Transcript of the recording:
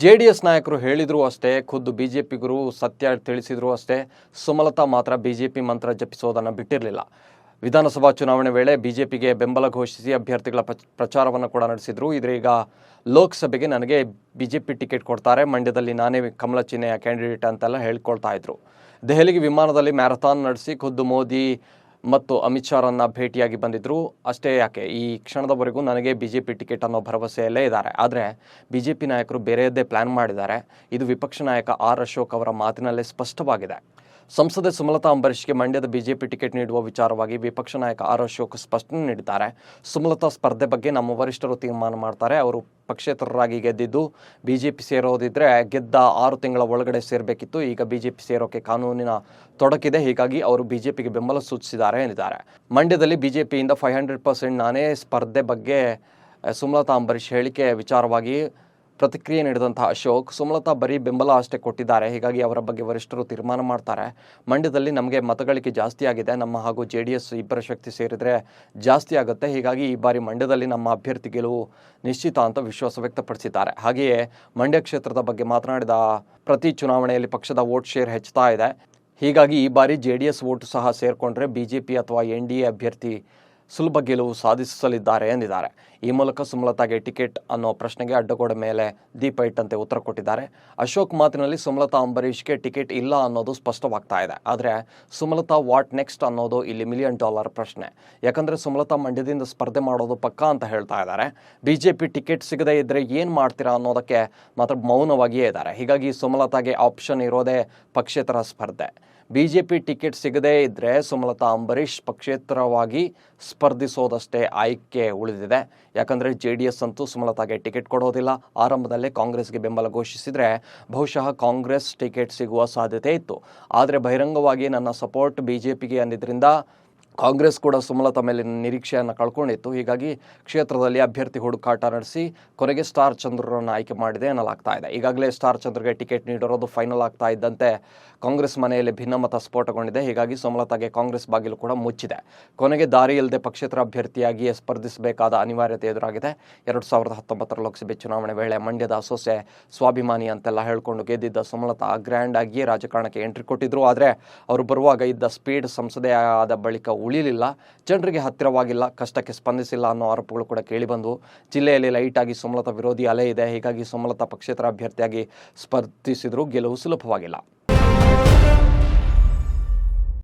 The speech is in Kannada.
ಜೆ ಡಿ ಎಸ್ ನಾಯಕರು ಹೇಳಿದ್ರು ಅಷ್ಟೇ, ಖುದ್ದು ಬಿ ಜೆ ಬಿಜೆಪಿಗರು ಸತ್ಯ ತಿಳಿಸಿದರೂ ಅಷ್ಟೇ, ಸುಮಲತಾ ಮಾತ್ರ ಬಿ ಜೆ ಪಿ ಮಂತ್ರ ಜಪಿಸೋದನ್ನು ಬಿಟ್ಟಿರಲಿಲ್ಲ. ವಿಧಾನಸಭಾ ಚುನಾವಣೆ ವೇಳೆ ಬಿಜೆಪಿಗೆ ಬೆಂಬಲ ಘೋಷಿಸಿ ಅಭ್ಯರ್ಥಿಗಳ ಪ್ರಚ- ಪ್ರಚಾರವನ್ನು ಕೂಡ ನಡೆಸಿದ್ರು. ಇದರೀಗ ಲೋಕಸಭೆಗೆ ನನಗೆ ಬಿಜೆಪಿ ಟಿಕೆಟ್ ಕೊಡ್ತಾರೆ, ಮಂಡ್ಯದಲ್ಲಿ ನಾನೇ ಕಮಲ ಚಿಹ್ನೆಯ ಕ್ಯಾಂಡಿಡೇಟ್ ಅಂತೆಲ್ಲ ಹೇಳ್ಕೊಳ್ತಾ ಇದ್ರು. ದೆಹಲಿಗೆ ವಿಮಾನದಲ್ಲಿ ಮ್ಯಾರಥಾನ್ ನಡೆಸಿ ಖುದ್ದು ಮೋದಿ ಮತ್ತು ಅಮಿತ್ ಶಾರನ್ನ ಭೇಟಿಯಾಗಿ ಬಂದಿದ್ರು. ಅಷ್ಟೇ ಯಾಕೆ, ಈ ಕ್ಷಣದವರೆಗೂ ನನಗೆ ಬಿ ಜೆ ಪಿ ಟಿಕೆಟ್ ಅನ್ನೋ ಭರವಸೆಯಲ್ಲೇ ಇದ್ದಾರೆ. ಆದರೆ ಬಿ ಜೆ ಪಿ ನಾಯಕರು ಬೇರೆಯದ್ದೇ ಪ್ಲಾನ್ ಮಾಡಿದ್ದಾರೆ. ಇದು ವಿಪಕ್ಷ ನಾಯಕ ಆರ್ ಅಶೋಕ್ ಅವರ ಮಾತಿನಲ್ಲೇ ಸ್ಪಷ್ಟವಾಗಿದೆ. ಸಂಸದೆ ಸುಮಲತಾ ಅಂಬರೀಷ್ಗೆ ಮಂಡ್ಯದ ಬಿಜೆಪಿ ಟಿಕೆಟ್ ನೀಡುವ ವಿಚಾರವಾಗಿ ವಿಪಕ್ಷ ನಾಯಕ ಆರ್ ಅಶೋಕ್ ಸ್ಪಷ್ಟನೆ ನೀಡಿದ್ದಾರೆ. ಸುಮಲತಾ ಸ್ಪರ್ಧೆ ಬಗ್ಗೆ ನಮ್ಮ ವರಿಷ್ಠರು ತೀರ್ಮಾನ ಮಾಡ್ತಾರೆ. ಅವರು ಪಕ್ಷೇತರರಾಗಿ ಗೆದ್ದಿದ್ದು ಬಿಜೆಪಿ ಸೇರೋದಿದ್ರೆ ಗೆದ್ದ ಆರು ತಿಂಗಳ ಒಳಗಡೆ ಸೇರಬೇಕಿತ್ತು. ಈಗ ಬಿಜೆಪಿ ಸೇರೋಕೆ ಕಾನೂನಿನ ತೊಡಕಿದೆ. ಹೀಗಾಗಿ ಅವರು ಬಿಜೆಪಿಗೆ ಬೆಂಬಲ ಸೂಚಿಸಿದ್ದಾರೆ ಎಂದಿದ್ದಾರೆ. ಮಂಡ್ಯದಲ್ಲಿ ಬಿಜೆಪಿಯಿಂದ ಫೈವ್ ಹಂಡ್ರೆಡ್ ಪರ್ಸೆಂಟ್ ನಾನೇ ಸ್ಪರ್ಧೆ ಬಗ್ಗೆ ಸುಮಲತಾ ಅಂಬರೀಷ್ ಹೇಳಿಕೆ ವಿಚಾರವಾಗಿ ಪ್ರತಿಕ್ರಿಯೆ ನೀಡಿದಂತಹ ಅಶೋಕ್ ಸುಮಲತಾ ಬರೀ ಬೆಂಬಲ ಅಷ್ಟೇ ಕೊಟ್ಟಿದ್ದಾರೆ. ಹೀಗಾಗಿ ಅವರ ಬಗ್ಗೆ ವರಿಷ್ಠರು ತೀರ್ಮಾನ ಮಾಡ್ತಾರೆ. ಮಂಡ್ಯದಲ್ಲಿ ನಮಗೆ ಮತಗಳಿಕೆ ಜಾಸ್ತಿ ಆಗಿದೆ. ನಮ್ಮ ಹಾಗೂ ಜೆ ಡಿ ಎಸ್ ಇಬ್ಬರ ಶಕ್ತಿ ಸೇರಿದರೆ ಜಾಸ್ತಿ ಆಗುತ್ತೆ. ಹೀಗಾಗಿ ಈ ಬಾರಿ ಮಂಡ್ಯದಲ್ಲಿ ನಮ್ಮ ಅಭ್ಯರ್ಥಿ ಗೆಲುವು ನಿಶ್ಚಿತ ಅಂತ ವಿಶ್ವಾಸ ವ್ಯಕ್ತಪಡಿಸಿದ್ದಾರೆ. ಹಾಗೆಯೇ ಮಂಡ್ಯ ಕ್ಷೇತ್ರದ ಬಗ್ಗೆ ಮಾತನಾಡಿದ ಪ್ರತಿ ಚುನಾವಣೆಯಲ್ಲಿ ಪಕ್ಷದ ವೋಟ್ ಶೇರ್ ಹೆಚ್ಚುತ್ತಾ ಇದೆ. ಹೀಗಾಗಿ ಈ ಬಾರಿ ಜೆ ಡಿ ಎಸ್ ವೋಟು ಸಹ ಸೇರಿಕೊಂಡ್ರೆ ಬಿಜೆಪಿ ಅಥವಾ ಎನ್ ಡಿ ಎ ಅಭ್ಯರ್ಥಿ ಸುಲಭ ಗೆಲುವು ಸಾಧಿಸಲಿದ್ದಾರೆ ಎಂದಿದ್ದಾರೆ. ಈ ಮೂಲಕ ಸುಮಲತಾಗೆ ಟಿಕೆಟ್ ಅನ್ನೋ ಪ್ರಶ್ನೆಗೆ ಅಡ್ಡಗೋಡೆ ಮೇಲೆ ದೀಪ ಇಟ್ಟಂತೆ ಉತ್ತರ ಕೊಟ್ಟಿದ್ದಾರೆ. ಅಶೋಕ್ ಮಾತಿನಲ್ಲಿ ಸುಮಲತಾ ಅಂಬರೀಷ್ಗೆ ಟಿಕೆಟ್ ಇಲ್ಲ ಅನ್ನೋದು ಸ್ಪಷ್ಟವಾಗ್ತಾ ಇದೆ. ಆದರೆ ಸುಮಲತಾ ವಾಟ್ ನೆಕ್ಸ್ಟ್ ಅನ್ನೋದು ಇಲ್ಲಿ ಮಿಲಿಯನ್ ಡಾಲರ್ ಪ್ರಶ್ನೆ. ಯಾಕಂದರೆ ಸುಮಲತಾ ಮಂಡ್ಯದಿಂದ ಸ್ಪರ್ಧೆ ಮಾಡೋದು ಪಕ್ಕಾ ಅಂತ ಹೇಳ್ತಾ ಇದ್ದಾರೆ. ಬಿಜೆಪಿ ಟಿಕೆಟ್ ಸಿಗದೇ ಇದ್ದರೆ ಏನು ಮಾಡ್ತೀರಾ ಅನ್ನೋದಕ್ಕೆ ಮಾತ್ರ ಮೌನವಾಗಿಯೇ ಇದ್ದಾರೆ. ಹೀಗಾಗಿ ಸುಮಲತಾಗೆ ಆಪ್ಷನ್ ಇರೋದೇ ಪಕ್ಷೇತರ ಸ್ಪರ್ಧೆ. ಬಿಜೆಪಿ ಟಿಕೆಟ್ ಸಿಗದೇ ಇದ್ದರೆ ಸುಮಲತಾ ಅಂಬರೀಷ್ ಪಕ್ಷೇತರವಾಗಿ ಸ್ಪರ್ಧಿಸೋದಷ್ಟೇ ಆಯ್ಕೆ ಉಳಿದಿದೆ. ಯಾಕಂದರೆ ಜೆ ಡಿ ಎಸ್ ಅಂತೂ ಸುಮಲತಾಗೆ ಟಿಕೆಟ್ ಕೊಡೋದಿಲ್ಲ. ಆರಂಭದಲ್ಲೇ ಕಾಂಗ್ರೆಸ್ಗೆ ಬೆಂಬಲ ಘೋಷಿಸಿದರೆ ಬಹುಶಃ ಕಾಂಗ್ರೆಸ್ ಟಿಕೆಟ್ ಸಿಗುವ ಸಾಧ್ಯತೆ ಇತ್ತು. ಆದರೆ ಬಹಿರಂಗವಾಗಿ ನನ್ನ ಸಪೋರ್ಟ್ ಬಿ ಜೆ ಅಂದಿದ್ದರಿಂದ ಕಾಂಗ್ರೆಸ್ ಕೂಡ ಸುಮಲತಾ ಮೇಲೆ ನಿರೀಕ್ಷೆಯನ್ನು ಕಳ್ಕೊಂಡಿತ್ತು. ಹೀಗಾಗಿ ಕ್ಷೇತ್ರದಲ್ಲಿ ಅಭ್ಯರ್ಥಿ ಹುಡುಕಾಟ ನಡೆಸಿ ಕೊನೆಗೆ ಸ್ಟಾರ್ ಚಂದ್ರರನ್ನು ಆಯ್ಕೆ ಮಾಡಿದೆ ಎನ್ನಲಾಗ್ತಾ ಇದೆ. ಈಗಾಗಲೇ ಸ್ಟಾರ್ ಚಂದ್ರಗೆ ಟಿಕೆಟ್ ನೀಡಿರೋದು ಫೈನಲ್ ಆಗ್ತಾ ಇದ್ದಂತೆ ಕಾಂಗ್ರೆಸ್ ಮನೆಯಲ್ಲಿ ಭಿನ್ನಮತ ಸ್ಫೋಟಗೊಂಡಿದೆ. ಹೀಗಾಗಿ ಸುಮಲತಾಗೆ ಕಾಂಗ್ರೆಸ್ ಬಾಗಿಲು ಕೂಡ ಮುಚ್ಚಿದೆ. ಕೊನೆಗೆ ದಾರಿ ಇಲ್ಲದೆ ಪಕ್ಷೇತರ ಅಭ್ಯರ್ಥಿಯಾಗಿಯೇ ಸ್ಪರ್ಧಿಸಬೇಕಾದ ಅನಿವಾರ್ಯತೆ ಎದುರಾಗಿದೆ. ಎರಡು ಸಾವಿರದ ಹತ್ತೊಂಬತ್ತರ ಲೋಕಸಭೆ ಚುನಾವಣೆ ವೇಳೆ ಮಂಡ್ಯದ ಸೊಸೆ ಸ್ವಾಭಿಮಾನಿ ಅಂತೆಲ್ಲ ಹೇಳ್ಕೊಂಡು ಗೆದ್ದಿದ್ದ ಸುಮಲತಾ ಗ್ರ್ಯಾಂಡ್ ಆಗಿಯೇ ರಾಜಕಾರಣಕ್ಕೆ ಎಂಟ್ರಿ ಕೊಟ್ಟಿದ್ರು. ಆದರೆ ಅವರು ಬರುವಾಗ ಇದ್ದ ಸ್ಪೀಡ್ ಸಂಸದೆ ಆದ ಬಳಿಕ ಉಳಿಲಿಲ್ಲ. ಜನರಿಗೆ ಹತ್ತಿರವಾಗಿಲ್ಲ, ಕಷ್ಟಕ್ಕೆ ಸ್ಪಂದಿಸಿಲ್ಲ ಅನ್ನೋ ಆರೋಪಗಳು ಕೂಡ ಕೇಳಿಬಂದು ಜಿಲ್ಲೆಯಲ್ಲಿ ಲೈಟಾಗಿ ಸುಮಲತಾ ವಿರೋಧಿ ಅಲೆ ಇದೆ. ಹೀಗಾಗಿ ಸುಮಲತಾ ಪಕ್ಷೇತರ ಅಭ್ಯರ್ಥಿಯಾಗಿ ಸ್ಪರ್ಧಿಸಿದರೂ ಗೆಲುವು ಸುಲಭವಾಗಿಲ್ಲ.